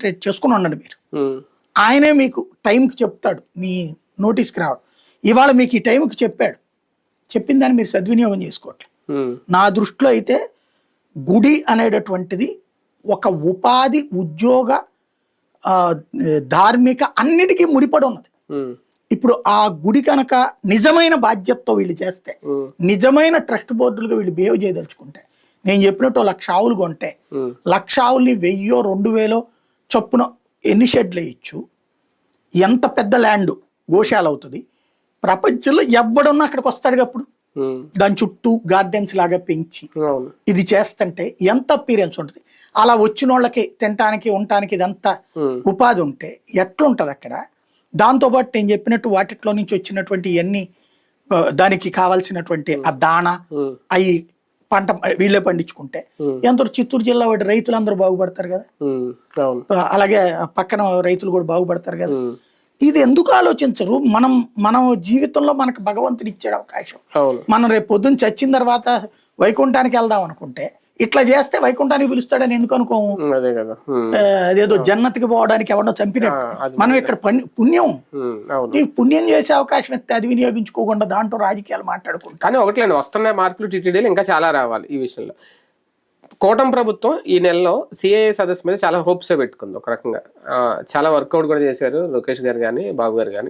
Concentrate చేసుకుని ఉండండి మీరు. ఆయనే మీకు టైంకి చెప్తాడు. మీ నోటీస్కి రావడం. ఇవాళ మీకు ఈ టైంకి చెప్పాడు. చెప్పిన దాన్ని మీరు సద్వినియోగం చేసుకోవట్లేదు నా దృష్టిలో అయితే గుడి అనేటటువంటిది ఒక ఉపాధి ఉద్యోగ ధార్మిక అన్నిటికీ ముడిపడి ఉన్నది. ఇప్పుడు ఆ గుడి కనుక నిజమైన బాధ్యతతో వీళ్ళు చేస్తే నిజమైన ట్రస్ట్ బోర్డులుగా వీళ్ళు బిహేవ్ చేయదలుచుకుంటే నేను చెప్పినట్టు ఓ లక్ష ఆవులు కొంటే ఉమ్, లక్ష ఆవుల్ని వెయ్యో రెండు వేలో చొప్పున ఎన్ని షెడ్లు వేయచ్చు? ఎంత పెద్ద ల్యాండ్ గోశాల అవుతుంది? ప్రపంచంలో ఎవడున్నా అక్కడికి వస్తాడు అప్పుడు? దాని చుట్టూ గార్డెన్స్ లాగా పెంచి ఇది చేస్తుంటే ఎంత అపీరియన్స్ ఉంటుంది? అలా వచ్చిన వాళ్ళకి తినటానికి ఉండటానికి ఇదంతా ఉపాధి ఉంటే ఎట్లుంటది అక్కడ? దాంతోపాటు నేను చెప్పినట్టు వాటిలో నుంచి వచ్చినటువంటి ఇవన్నీ ఆ, దానికి కావాల్సినటువంటి ఆ దాణ అవి పంట వీళ్ళే పండించుకుంటే. ఎంతో చిత్తూరు జిల్లా వాటి రైతులందరూ బాగుపడతారు కదా? అలాగే పక్కన రైతులు కూడా బాగుపడతారు కదా? ఇది ఎందుకు ఆలోచించరు? మనం మనం జీవితంలో మనకు భగవంతుడు ఇచ్చాడు అవకాశం. మనం రేపు పొద్దున్న చచ్చిన తర్వాత వైకుంఠానికి వెళ్దాం అనుకుంటే ఇట్లా చేస్తే వైకుంఠానికి పిలుస్తాడని ఎందుకు అనుకోము? అదే కదా. అదేదో జన్నతికి పోవడానికి ఎవడో చంపినట్టు. మనం ఇక్కడ పుణ్యం. నీకు పుణ్యం చేసే అవకాశం ఇస్తే అది వినియోగించుకోకుండా దాంట్లో రాజకీయాలు మాట్లాడుకుంటా. కానీ ఒకట్లేండి వస్తున్న మార్పులు టీటీడీలు ఇంకా చాలా రావాలి ఈ విషయంలో. కూటమి ప్రభుత్వం ఈ నెలలో సిఐఏ సదస్సు మీద చాలా హోప్స్ పెట్టుకుంది ఒక రకంగా. చాలా వర్కౌట్ కూడా చేశారు లోకేష్ గారు కానీ బాబు గారు కానీ